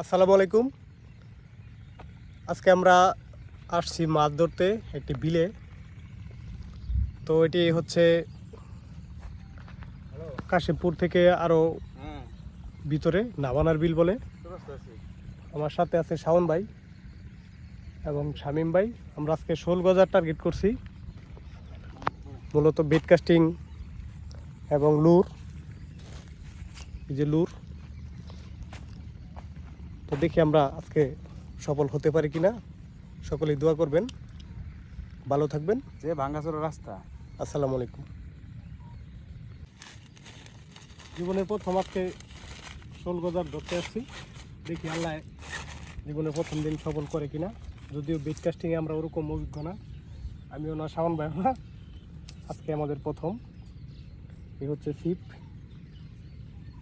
আসসালামু আলাইকুম। আজকে আমরা আসছি মাছ ধরতে একটি বিলে। তো এটি হচ্ছে কাশিমপুর থেকে আরও ভিতরে নাবানার বিল বলে। আমার সাথে আছে শাওন ভাই এবং শামিম ভাই। আমরা আজকে শোল গজার টার্গেট করছি। মূলত বেট কাস্টিং এবং লুর। এই যে লুর। তো দেখি আমরা আজকে সফল হতে পারি কিনা। সকলেই দোয়া করবেন। ভালো থাকবেন। যে ভাঙ্গাচোরা রাস্তা। আসসালামু আলাইকুম। জীবনের প্রথম আজকে শোল গজার ধরতে আসছি। দেখি আল্লাহ জীবনের প্রথম দিন সফল করে কিনা। যদিও বিট কাস্টিংয়ে আমরা ওরকম অভিজ্ঞ না। আমিও না সামান ভাই না। আজকে আমাদের প্রথম। এই হচ্ছে ফিপ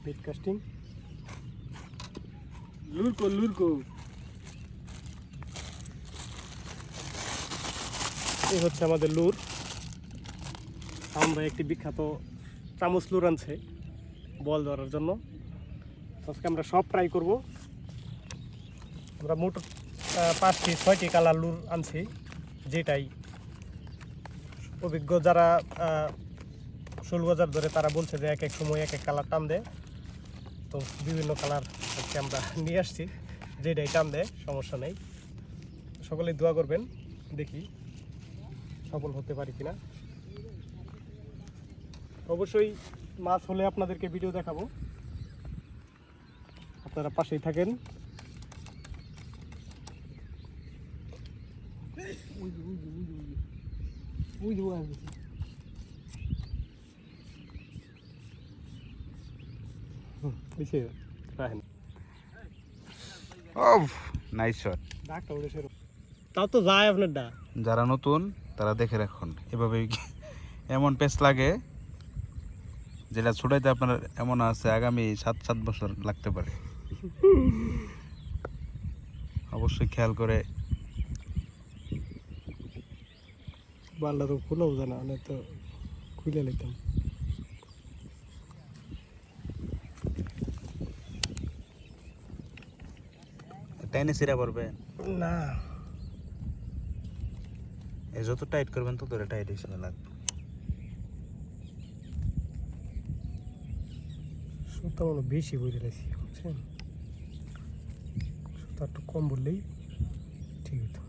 বিট কাস্টিং লুরকো লুরকো। এই হচ্ছে আমাদের লুর। আমরা একটি বিখ্যাত চামচ লুর আনছে বল ধরার জন্য। আজকে আমরা সব ট্রাই করব। আমরা মোট পাঁচটি, ছয়টি কালার লুর আনছি, যেটাই অভিজ্ঞ যারা ষোল বাজার ধরে তারা বলছে যে এক এক সময় এক এক কালার টান দেয়। তো বিভিন্ন কালার আজকে আমরা নিয়ে আসছি যেটাই টান দেয় সমস্যা নেই সকলেই দোয়া করবেন দেখি সফল হতে পারি কিনা অবশ্যই মাছ হলে আপনাদেরকে ভিডিও দেখাবো আপনারা পাশেই থাকেন হুম, এই যে, রাখেন। ও নাইস শট ডাকটা উড়ে সেরকম। তাও তো যায় আপনার যারা নতুন তারা দেখে রাখুন। এভাবে এমন পেস লাগে যেটা ছুটাইতে আপনার এমন আছে আগামী সাত সাত বছর লাগতে পারে। অবশ্যই খেয়াল করে। বাল্লা তো খুলেও জানা না তো খুলে নিতাম। টাইনে সিরা পড়বে? না। এই যত টাইট করবেন তত টাইট হিসেবে লাগবে। সুতা মনে হয় বেশি বুঝে দিলেছি বুঝছেন? সুতা একটু কম বললেই ঠিক হতো।